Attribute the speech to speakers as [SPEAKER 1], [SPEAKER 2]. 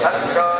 [SPEAKER 1] 네.